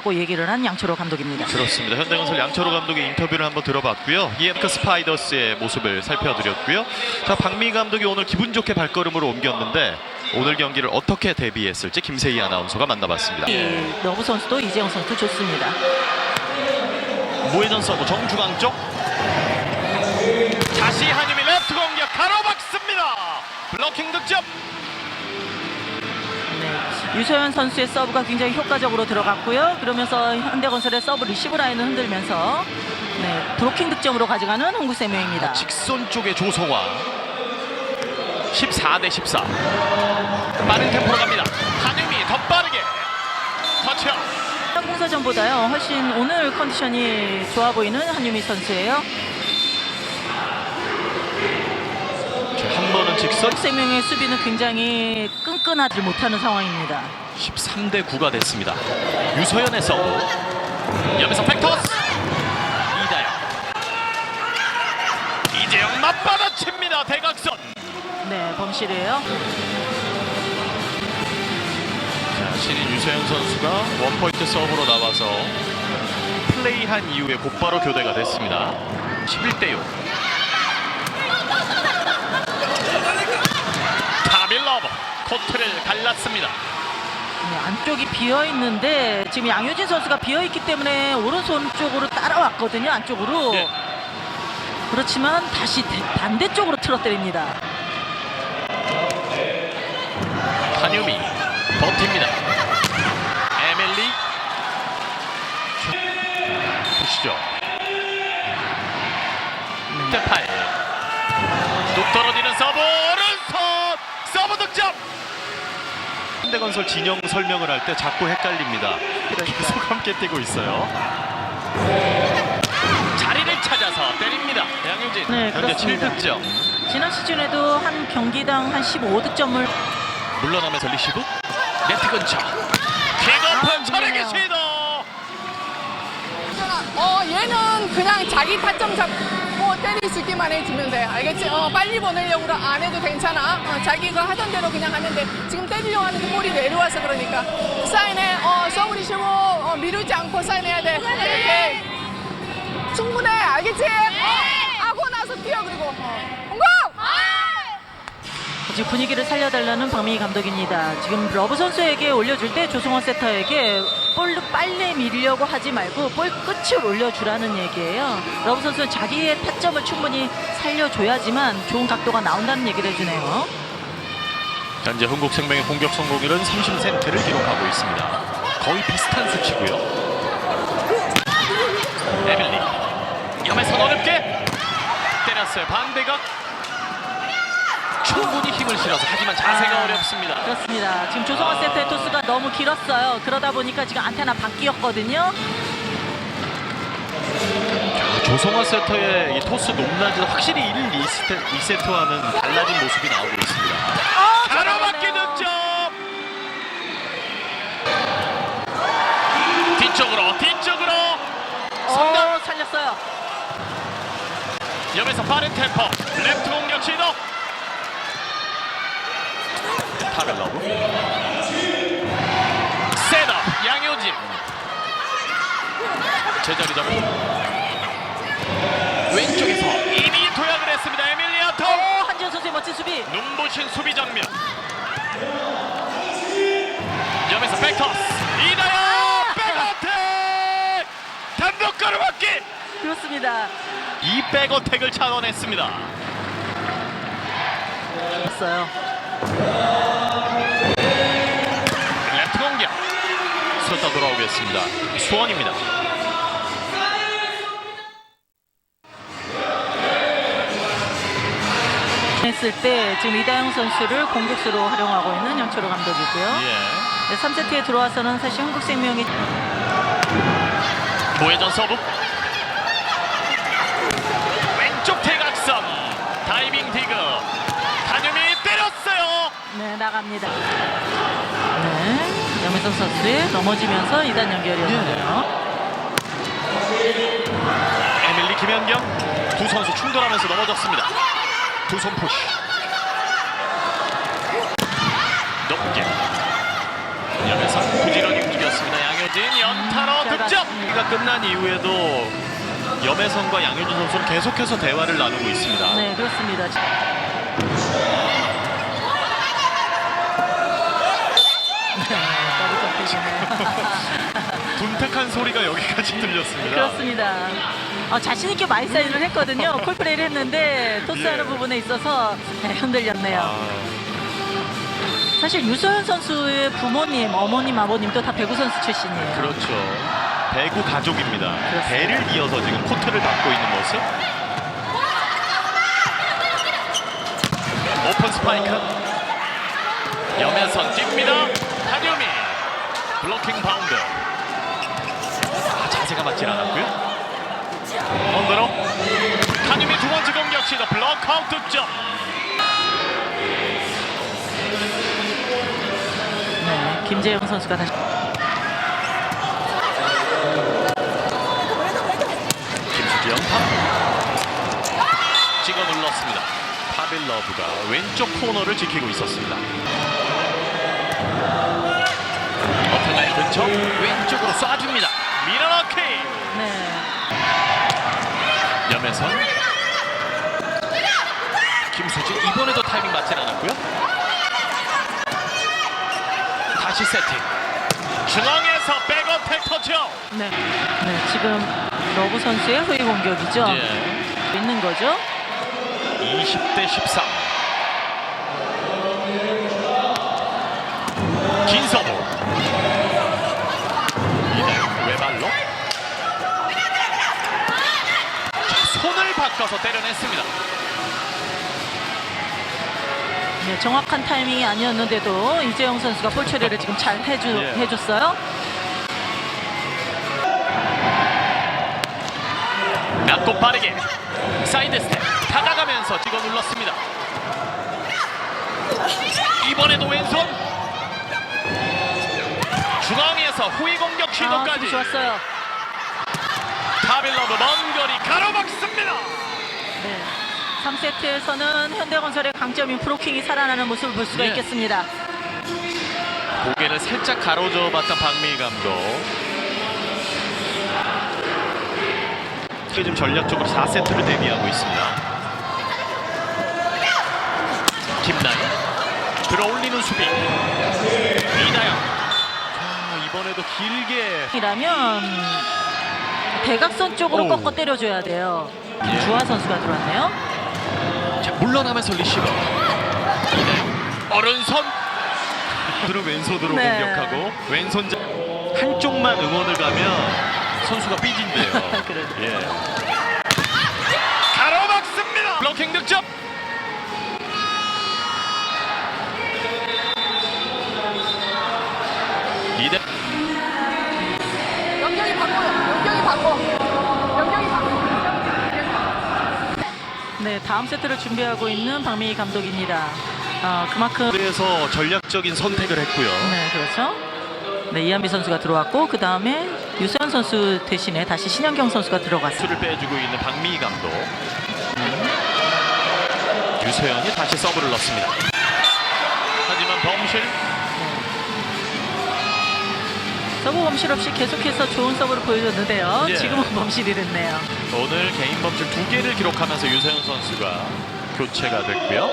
고 얘기를 한 양철호 감독입니다. 그렇습니다. 현대건설 양철호 감독의 인터뷰를 한번 들어봤고요. 이엠크 스파이더스의 모습을 살펴드렸고요. 자, 박미 감독이 오늘 기분 좋게 발걸음으로 옮겼는데 오늘 경기를 어떻게 대비했을지 김세희 아나운서가 만나봤습니다. 이 러브 선수도 이재영 선수도 좋습니다. 무회전 서브 정중앙 쪽 다시 한유미 레프트 공격 가로막습니다. 블로킹 득점. 네. 유소연 선수의 서브가 굉장히 효과적으로 들어갔고요. 그러면서 현대건설의 서브 리시브 라인을 흔들면서 네, 브로킹 득점으로 가져가는 한국생명입니다. 직선 쪽의 조성화 14 대 14 빠른 템포로 갑니다. 한유미 더 빠르게 터치업. 공사전보다요 훨씬 오늘 컨디션이 좋아 보이는 한유미 선수예요. 한 번은 직선 한국생명의 수비는 굉장히 끈끈하지 못하는 상황입니다. 13대 9가 됐습니다. 유서연의 서브 옆에서 팩토스 이다영 이재영 맞받아칩니다. 대각선 네, 범실이에요. 자, 신인 유서영 선수가 원포인트 서브로 나와서 플레이한 이후에 곧바로 교대가 됐습니다. 11대 6 타밀러버 코트를 갈랐습니다. 네, 안쪽이 비어 있는데 지금 양효진 선수가 비어 있기 때문에 오른손 쪽으로 따라왔거든요. 안쪽으로. 네. 그렇지만 다시 대- 반대쪽으로 틀어뜨립니다. 한유미 버팁니다. 에밀리 보시죠. 1대8 뚝 떨어지는 서브 오른손 서브 득점 현대건설 진영 설명을 할 때 자꾸 헷갈립니다. 계속 함께 뛰고 있어요. 자리를 찾아서 때립니다. 양효진 네, 현재 그렇습니다. 7득점 지난 시즌에도 한 경기당 한 15득점을 물러나면서 리시브 네트 근처 킥오픈 아, 좋네요. 시도 어 얘는 그냥 자기 타점 잡고 때리시기만 해주면 돼 알겠지? 어 빨리 보내려고 안 해도 괜찮아. 어, 자기가 하던 대로 그냥 하는데 지금 때리려고 하는데 볼이 내려와서 그러니까. 사인해. 어 서울이 쉬고 어, 미루지 않고 사인해야 돼. 오케이 충분해. 알겠지? 어, 하고 나서 뛰어 그리고. 어. 지금 분위기를 살려달라는 박민희 감독입니다. 지금 러브 선수에게 올려줄 때 조성원 세터에게 볼을 빨리 밀려고 하지 말고 볼 끝을 올려주라는 얘기예요. 러브 선수는 자기의 타점을 충분히 살려줘야지만 좋은 각도가 나온다는 얘기를 해주네요. 현재 흥국생명의 공격 성공률은 30센트를 기록하고 있습니다. 거의 비슷한 수치고요. 에밀리 염에서 어렵게 때렸어요. 반대각 충분히 힘을 실어서 하지만 자세가 아, 어렵습니다. 그렇습니다. 지금 조성원 아. 세터의 토스가 너무 길었어요. 그러다 보니까 지금 안테나 바뀌었거든요. 조성화 세터의 이 토스 높낮이는 확실히 1, 2세트, 2세트 와는 달라진 모습이 나오고 있습니다. 어, 가로막기 잘하네요. 득점! 뒤쪽으로 뒤쪽으로 어, 살렸어요. 옆에서 빠른 템포 레프트 공격 시도 타벨러브 셋업 양효진 제자리 잡고 왼쪽에서 이미 도약을 했습니다. 에밀리아토 어, 한지현 선수의 멋진 수비. 눈부신 수비 장면. 옆에서 백터스. 이다영 백어택! 단독 가로막기! 그렇습니다. 이 백어택을 차원했습니다. 했어요. 레프트 공격. 수었다 돌아오겠습니다. 수원입니다 했을 때 지금 이다영 선수를 공격수로 활용하고 있는 양철호 감독이고요. 예. 네, 3세트에 들어와서는 사실 한국생명이 보회전 서브 왼쪽 대각선 다이빙 디그 단유미 때렸어요 네, 나갑니다. 네, 염혜성 선수의 넘어지면서 2단 연결이었는데요. 에밀리 김현경 두 선수 충돌하면서 넘어졌습니다 두 손 푸시 높게 염혜선 부지런히 움직였습니다 양효진 연 안타로 잘 득점. 봤습니다. 가 끝난 이후에도 염혜선과 양효준 선수는 계속해서 대화를 나누고 있습니다. 네, 그렇습니다. 네, 점프이네요. 둔탁한 소리가 여기까지 들렸습니다. 그렇습니다. 어, 자신 있게 많이 사인을 했거든요. 콜플레이를 했는데 토스하는 예. 부분에 있어서 네, 흔들렸네요. 아, 사실 유소연 선수의 부모님, 어머님, 아버님도 다 배구 선수 출신이에요. 그렇죠. 배구 가족입니다. 그렇습니다. 배를 이어서 지금 코트를 맡고 있는 모습. 오픈 스파이크. 염혜선 찝니다. 한유미. 블로킹 바운드. 아, 자세가 맞질 않았고요. 언더로 한유미 두 번째 공격 시도 블록아웃 득점. 네, 김재영 선수가 다시 김수지 연타 찍어 눌렀습니다. 파빌러브가 왼쪽 코너를 지키고 있었습니다. 어택라인 근처 왼쪽으로 쏴줍니다. 염혜선 김수지 이번에도 타이밍 맞진 않았고요. 다시 세팅 중앙에서 백어택 터치아웃 네, 네, 지금 러브 선수의 후위 공격이죠. 예. 있는 거죠. 20대 13 김서보 이날 외발로 바꿔서 때려냈습니다 네, 정확한 타이밍이 아니었는데도 이재영 선수가 볼 처리를 지금 잘 해주, 예. 해줬어요. 낮고 빠르게 사이드 스텝 다가가면서 찍어 눌렀습니다 이번에도 왼손 중앙에서 후위 공격 아, 시도까지 수비 좋았어요. 타빌러브 먼 거리 가로막습니다 네. 3세트에서는 현대건설의 강점인 프로킹이 살아나는 모습을 볼 수가 예. 있겠습니다. 고개를 살짝 가로저어 봤던 박미 감독. 지금 전략적으로 4세트를 대비하고 있습니다. 김나연 들어올리는 수비. 이나영. 자, 이번에도 길게 이라면 대각선 쪽으로 오. 꺾어 때려줘야 돼요. 예. 주하 선수가 들어왔네요. 자, 물러나면서 리시버. 이나영 오른손. 들어 왼손으로 네. 공격하고 왼손 자 한쪽만 응원을 가면 선수가 삐진대요. 예. 네, 다음 세트를 준비하고 있는 박민희 감독입니다. 어, 그만큼 그래서 전략적인 선택을 했고요. 네, 그렇죠. 네, 이한비 선수가 들어왔고 그 다음에 유세현 선수 대신에 다시 신현경 선수가 들어갔습니다. 수를 빼주고 있는 박미 감독. 음. 유세현이 다시 서브를 넣습니다. 하지만 범실 서브 범실 없이 계속해서 좋은 서브를 보여줬는데요. 예. 지금은 범실이 됐네요. 오늘 개인 범실 두 개를 기록하면서 유세현 선수가 교체가 됐고요.